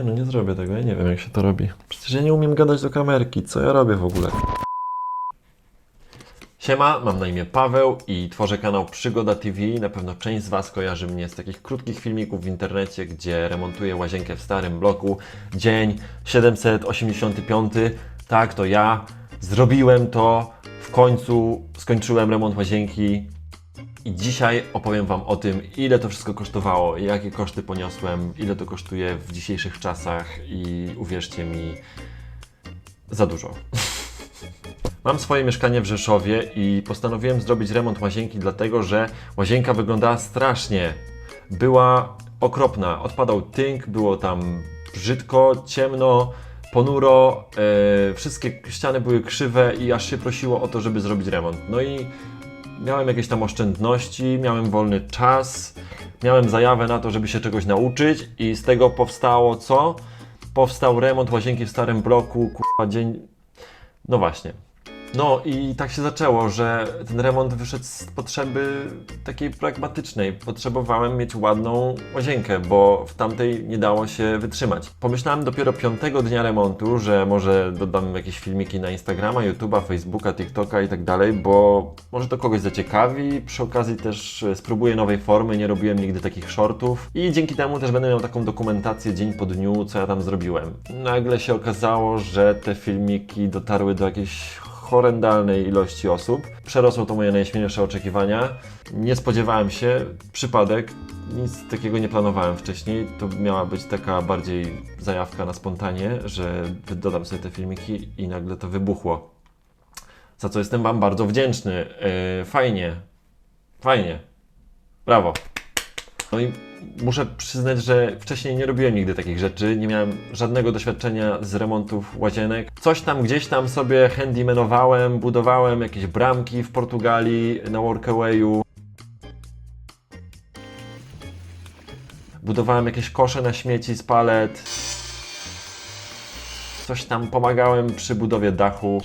Nie no, nie zrobię tego, ja nie wiem jak się to robi. Przecież ja nie umiem gadać do kamerki, co ja robię w ogóle? Siema, mam na imię Paweł i tworzę kanał Przygoda TV. Na pewno część z Was kojarzy mnie z takich krótkich filmików w internecie, gdzie remontuję łazienkę w starym bloku. Dzień 785. Tak, to ja. Zrobiłem to. W końcu skończyłem remont łazienki. I dzisiaj opowiem Wam o tym, ile to wszystko kosztowało, jakie koszty poniosłem, ile to kosztuje w dzisiejszych czasach i uwierzcie mi, za dużo. Mam swoje mieszkanie w Rzeszowie i postanowiłem zrobić remont łazienki, dlatego że łazienka wyglądała strasznie. Była okropna. Odpadał tynk, było tam brzydko, ciemno, ponuro, e, wszystkie ściany były krzywe i aż się prosiło o to, żeby zrobić remont. No i miałem jakieś tam oszczędności, miałem wolny czas, miałem zajawę na to, żeby się czegoś nauczyć i z tego powstało co? Powstał remont łazienki w starym bloku, kurwa dzień... No właśnie. No i tak się zaczęło, że ten remont wyszedł z potrzeby takiej pragmatycznej. Potrzebowałem mieć ładną łazienkę, bo w tamtej nie dało się wytrzymać. Pomyślałem dopiero piątego dnia remontu, że może dodam jakieś filmiki na Instagrama, YouTube'a, Facebooka, TikToka i tak dalej, bo może to kogoś zaciekawi. Przy okazji też e, spróbuję nowej formy, nie robiłem nigdy takich shortów i dzięki temu też będę miał taką dokumentację dzień po dniu, co ja tam zrobiłem. Nagle się okazało, że te filmiki dotarły do jakiejś horrendalnej ilości osób. Przerosło to moje najśmielsze oczekiwania. Nie spodziewałem się, przypadek, nic takiego nie planowałem wcześniej. To miała być taka bardziej zajawka na spontanie, że dodam sobie te filmiki i nagle to wybuchło. Za co jestem Wam bardzo wdzięczny. Yy, fajnie, fajnie. Brawo. No i muszę przyznać, że wcześniej nie robiłem nigdy takich rzeczy, nie miałem żadnego doświadczenia z remontów łazienek. Coś tam gdzieś tam sobie handymanowałem, budowałem jakieś bramki w Portugalii na Workawayu. Budowałem jakieś kosze na śmieci z palet. Coś tam pomagałem przy budowie dachu.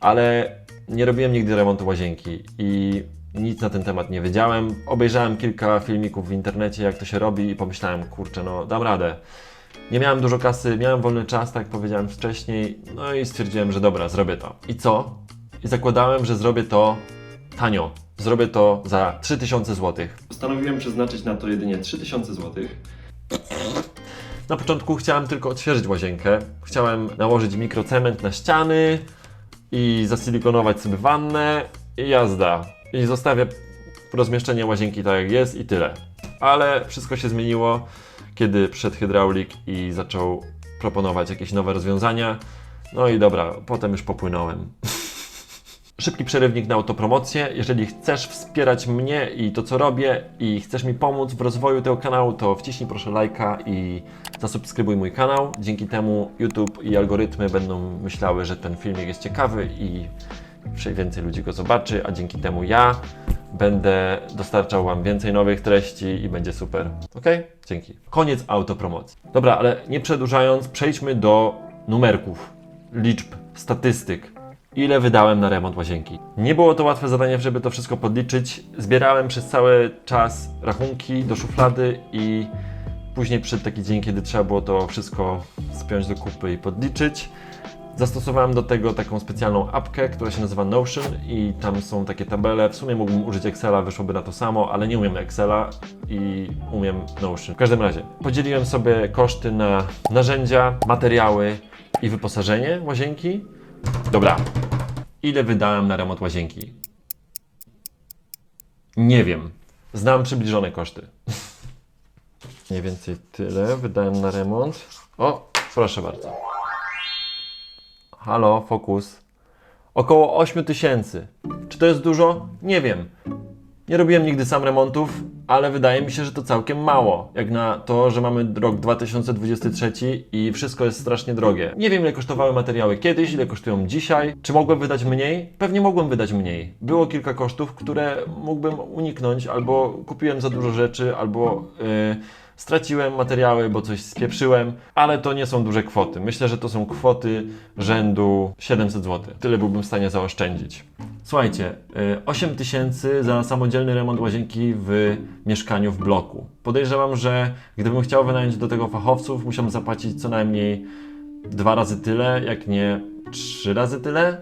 ale nie robiłem nigdy remontu łazienki i nic na ten temat nie wiedziałem. Obejrzałem kilka filmików w internecie, jak to się robi i pomyślałem, kurczę, no dam radę. Nie miałem dużo kasy, miałem wolny czas, tak jak powiedziałem wcześniej, no i stwierdziłem, że dobra, zrobię to. I co? I zakładałem, że zrobię to tanio. Zrobię to za 3000 zł. Postanowiłem przeznaczyć na to jedynie 3000 zł. Na początku chciałem tylko odświeżyć łazienkę. Chciałem nałożyć mikrocement na ściany i zasilikonować sobie wannę i jazda. I zostawię rozmieszczenie łazienki tak jak jest i tyle. Ale wszystko się zmieniło, kiedy przyszedł hydraulik i zaczął proponować jakieś nowe rozwiązania. No i dobra, potem już popłynąłem. Szybki przerywnik na autopromocję. Jeżeli chcesz wspierać mnie i to, co robię, i chcesz mi pomóc w rozwoju tego kanału, to wciśnij proszę lajka i zasubskrybuj mój kanał. Dzięki temu YouTube i algorytmy będą myślały, że ten filmik jest ciekawy i więcej ludzi go zobaczy, a dzięki temu ja będę dostarczał Wam więcej nowych treści i będzie super. Ok? Dzięki. Koniec autopromocji. Dobra, ale nie przedłużając, przejdźmy do numerków, liczb, statystyk. Ile wydałem na remont łazienki? Nie było to łatwe zadanie, żeby to wszystko podliczyć. Zbierałem przez cały czas rachunki do szuflady i później przyszedł taki dzień, kiedy trzeba było to wszystko spiąć do kupy i podliczyć. Zastosowałem do tego taką specjalną apkę, która się nazywa Notion i tam są takie tabele. W sumie mógłbym użyć Excela, wyszłoby na to samo, ale nie umiem Excela i umiem Notion. W każdym razie podzieliłem sobie koszty na narzędzia, materiały i wyposażenie łazienki. Dobra, ile wydałem na remont łazienki? Nie wiem. Znam przybliżone koszty. Mniej więcej tyle wydałem na remont. O, proszę bardzo. Halo, fokus. Około 8 tysięcy. Czy to jest dużo? Nie wiem. Nie robiłem nigdy sam remontów, ale wydaje mi się, że to całkiem mało. Jak na to, że mamy rok 2023 i wszystko jest strasznie drogie. Nie wiem, ile kosztowały materiały kiedyś, ile kosztują dzisiaj. Czy mogłem wydać mniej? Pewnie mogłem wydać mniej. Było kilka kosztów, które mógłbym uniknąć, albo kupiłem za dużo rzeczy, albo yy, Straciłem materiały, bo coś spieprzyłem, ale to nie są duże kwoty. Myślę, że to są kwoty rzędu 700 zł. Tyle byłbym w stanie zaoszczędzić. Słuchajcie, y, 8 tysięcy za samodzielny remont łazienki w mieszkaniu w bloku. Podejrzewam, że gdybym chciał wynająć do tego fachowców, musiałbym zapłacić co najmniej dwa razy tyle, jak nie trzy razy tyle.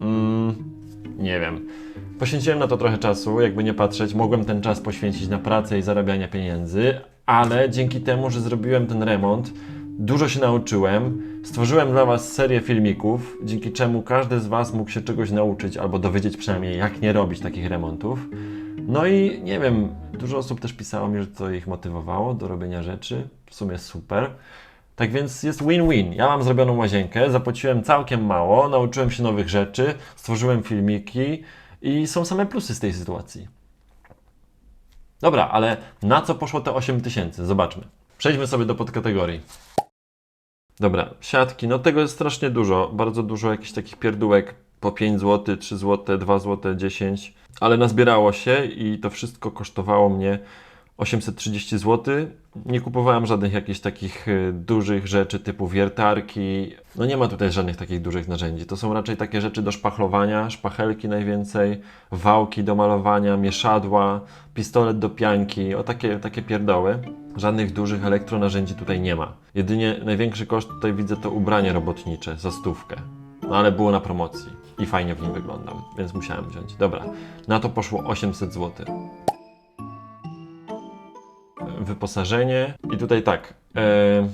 Mm, nie wiem. Poświęciłem na to trochę czasu, jakby nie patrzeć, mogłem ten czas poświęcić na pracę i zarabianie pieniędzy, ale dzięki temu, że zrobiłem ten remont, dużo się nauczyłem. Stworzyłem dla Was serię filmików, dzięki czemu każdy z Was mógł się czegoś nauczyć albo dowiedzieć przynajmniej, jak nie robić takich remontów. No i nie wiem, dużo osób też pisało mi, że to ich motywowało do robienia rzeczy. W sumie super. Tak więc jest win-win. Ja mam zrobioną łazienkę, zapłaciłem całkiem mało, nauczyłem się nowych rzeczy, stworzyłem filmiki i są same plusy z tej sytuacji. Dobra, ale na co poszło te 8 tysięcy? Zobaczmy. Przejdźmy sobie do podkategorii. Dobra, siatki, no tego jest strasznie dużo, bardzo dużo jakichś takich pierdółek po 5 zł, 3 zł, 2 zł, 10, ale nazbierało się i to wszystko kosztowało mnie 830 zł. Nie kupowałem żadnych jakichś takich y, dużych rzeczy typu wiertarki. No nie ma tutaj żadnych takich dużych narzędzi. To są raczej takie rzeczy do szpachlowania, szpachelki najwięcej, wałki do malowania, mieszadła, pistolet do pianki, o takie, takie pierdoły. Żadnych dużych elektronarzędzi tutaj nie ma. Jedynie największy koszt tutaj widzę to ubranie robotnicze za stówkę. No ale było na promocji i fajnie w nim wyglądam, więc musiałem wziąć. Dobra, na to poszło 800 zł wyposażenie. I tutaj tak. E,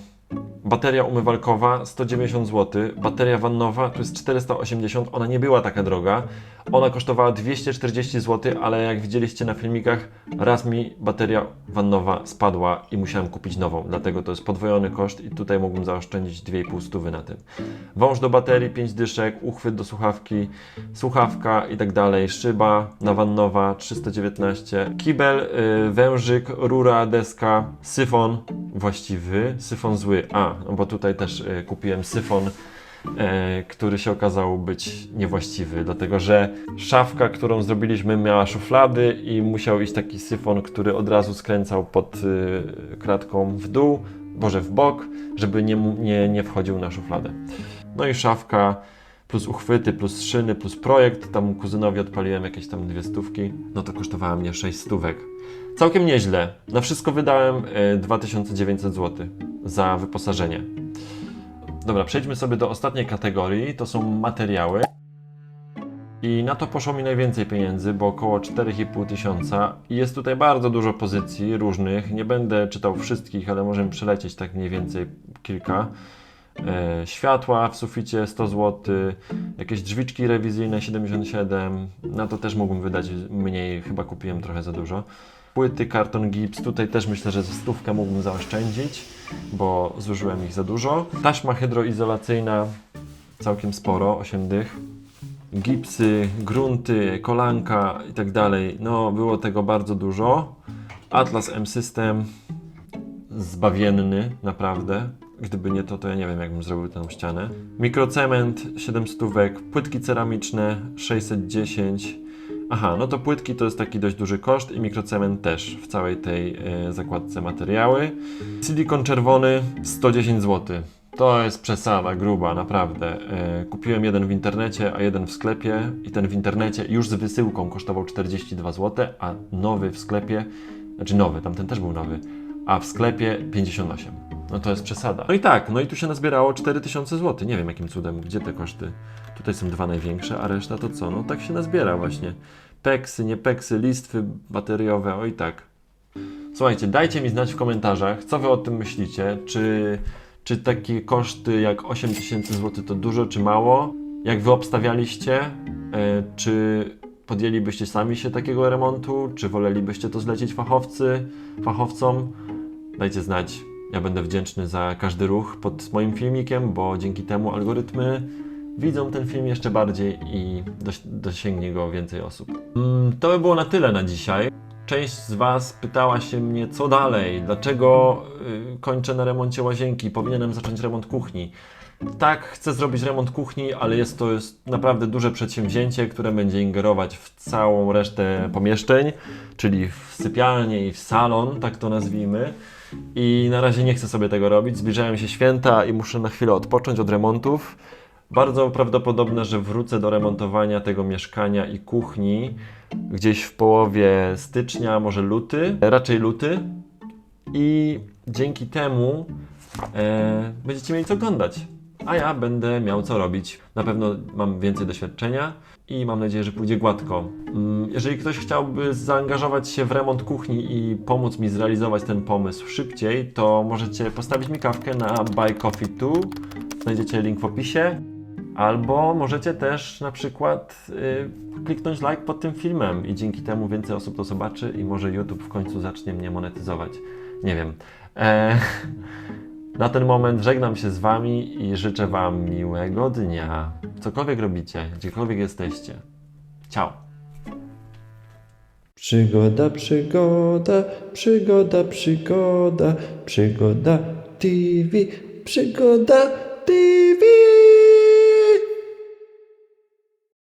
bateria umywalkowa 190 zł, bateria wannowa to jest 480, ona nie była taka droga. Ona kosztowała 240 zł, ale jak widzieliście na filmikach, raz mi bateria wannowa spadła i musiałem kupić nową, dlatego to jest podwojony koszt i tutaj mógłbym zaoszczędzić 2,5 stówy na tym. Wąż do baterii 5 dyszek, uchwyt do słuchawki, słuchawka i tak dalej, szyba nawannowa 319, kibel, y, wężyk, rura, deska, syfon. Właściwy, syfon zły, a, bo tutaj też y, kupiłem syfon e, który się okazał być niewłaściwy, dlatego że szafka, którą zrobiliśmy, miała szuflady i musiał iść taki syfon, który od razu skręcał pod y, kratką w dół, boże w bok, żeby nie, nie, nie wchodził na szufladę. No i szafka, plus uchwyty, plus szyny, plus projekt. Tam kuzynowi odpaliłem jakieś tam dwie stówki. No to kosztowała mnie 6 stówek. Całkiem nieźle. Na wszystko wydałem e, 2900 zł za wyposażenie. Dobra, przejdźmy sobie do ostatniej kategorii. To są materiały. I na to poszło mi najwięcej pieniędzy, bo około 4,5 tysiąca. I jest tutaj bardzo dużo pozycji różnych. Nie będę czytał wszystkich, ale możemy przelecieć tak mniej więcej kilka. E, światła w suficie 100 zł, jakieś drzwiczki rewizyjne 77. Na to też mógłbym wydać mniej, chyba kupiłem trochę za dużo. Płyty, karton gips, tutaj też myślę, że ze stówkę mógłbym zaoszczędzić, bo zużyłem ich za dużo. Taśma hydroizolacyjna całkiem sporo, 8 dych. Gipsy, grunty, kolanka i tak dalej. No, było tego bardzo dużo. Atlas M-System, zbawienny, naprawdę. Gdyby nie to, to ja nie wiem, jakbym zrobił tę ścianę. Mikrocement, 7 stówek, płytki ceramiczne, 610. Aha, no to płytki to jest taki dość duży koszt i mikrocement też w całej tej e, zakładce materiały. Silikon czerwony, 110 zł. To jest przesada, gruba, naprawdę. E, kupiłem jeden w internecie, a jeden w sklepie i ten w internecie już z wysyłką kosztował 42 zł, a nowy w sklepie, znaczy nowy, tamten też był nowy, a w sklepie 58. No to jest przesada. No i tak, no i tu się nazbierało 4000 zł. Nie wiem jakim cudem, gdzie te koszty. Tutaj są dwa największe, a reszta to co? No tak się nazbiera właśnie. Peksy, nie peksy, listwy bateriowe, oj tak. Słuchajcie, dajcie mi znać w komentarzach, co wy o tym myślicie. Czy, czy takie koszty jak 8000 zł to dużo, czy mało? Jak wy obstawialiście? E, czy podjęlibyście sami się takiego remontu? Czy wolelibyście to zlecić fachowcy, fachowcom? Dajcie znać. Ja będę wdzięczny za każdy ruch pod moim filmikiem, bo dzięki temu algorytmy widzą ten film jeszcze bardziej i dosięgnie go więcej osób. Mm, to by było na tyle na dzisiaj. Część z Was pytała się mnie, co dalej, dlaczego y, kończę na remoncie łazienki, powinienem zacząć remont kuchni. Tak, chcę zrobić remont kuchni, ale jest to jest naprawdę duże przedsięwzięcie, które będzie ingerować w całą resztę pomieszczeń, czyli w sypialnię i w salon, tak to nazwijmy. I na razie nie chcę sobie tego robić. Zbliżają się święta i muszę na chwilę odpocząć od remontów. Bardzo prawdopodobne, że wrócę do remontowania tego mieszkania i kuchni gdzieś w połowie stycznia, może luty, raczej luty. I dzięki temu e, będziecie mieli co oglądać. A ja będę miał co robić. Na pewno mam więcej doświadczenia i mam nadzieję, że pójdzie gładko. Mm, Jeżeli ktoś chciałby zaangażować się w remont kuchni i pomóc mi zrealizować ten pomysł szybciej, to możecie postawić mi kawkę na Buy Coffee 2. Znajdziecie link w opisie. Albo możecie też na przykład y, kliknąć like pod tym filmem i dzięki temu więcej osób to zobaczy i może YouTube w końcu zacznie mnie monetyzować. Nie wiem. E, na ten moment żegnam się z Wami i życzę Wam miłego dnia. Cokolwiek robicie, gdziekolwiek jesteście. Ciao. Przygoda, przygoda, przygoda, przygoda, przygoda TV, przygoda TV.